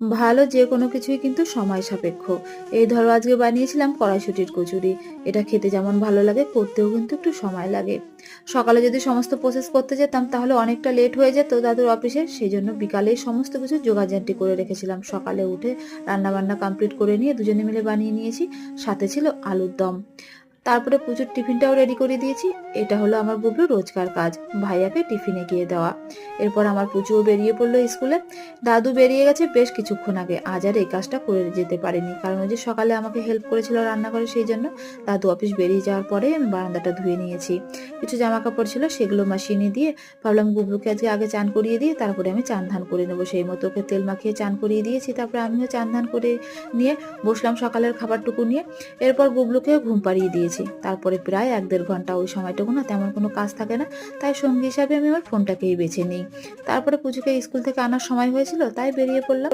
ভালো যে কোনো কিছুই কিন্তু সময় সাপেক্ষ। এই ধরো আজকে বানিয়েছিলাম কড়াইশুটির কচুরি। এটা খেতে যেমন ভালো লাগে, করতেও কিন্তু একটু সময় লাগে। সকালে যদি সমস্ত প্রসেস করতে যেতাম, তাহলে অনেকটা লেট হয়ে যেত দাদুর অফিসে সেই জন্য বিকালেই সমস্ত কিছু জোগাড়জান্টি করে রেখেছিলাম। সকালে উঠে রান্না বান্না কমপ্লিট করে নিয়ে দুজনে মিলে বানিয়ে নিয়েছি। সাথে ছিল আলুর দম। তারপরে পুজোর টিফিনটাও রেডি করে দিয়েছি। এটা হলো আমার বুবলু রোজকার কাজ। ভাইয়াকে টিফিনে গিয়ে দেওয়া। এরপর আমার পুজোও বেরিয়ে পড়ল স্কুলে। দাদু বেরিয়ে গেছে বেশ কিছুক্ষণ আগে। আজ আর এই কাজটা করে যেতে পারিনি। কারণ ওই যে সকালে আমাকে হেল্প করেছিল রান্নাঘরে সেই জন্য দাদু অফিস বেরিয়ে যাওয়ার পরে আমি বারান্দাটা ধুয়ে নিয়েছি। কিছু জামা কাপড় ছিল সেগুলো মাসিয়ে দিয়ে ভাবলাম গুবলুকে আজকে আগে চান করিয়ে দিয়ে তারপরে আমি চান ধান করে নেব। সেই মতো ওকে তেল মাখিয়ে চান করিয়ে দিয়েছি, তারপরে আমিও চান ধান করে নিয়ে বসলাম সকালের খাবারটুকু নিয়ে। এরপর গুবলুকে ঘুম পাড়িয়ে দিয়েছি। তারপরে প্রায় এক দেড় ঘণ্টা ওই সময়টুকু না তেমন কোনো কাজ থাকে না। তাই সঙ্গী হিসাবে আমি আমার ফোনটাকেই বেছে নিই। তারপরে পুজোকে স্কুল থেকে আনার সময় হয়েছিল তাই বেরিয়ে পড়লাম।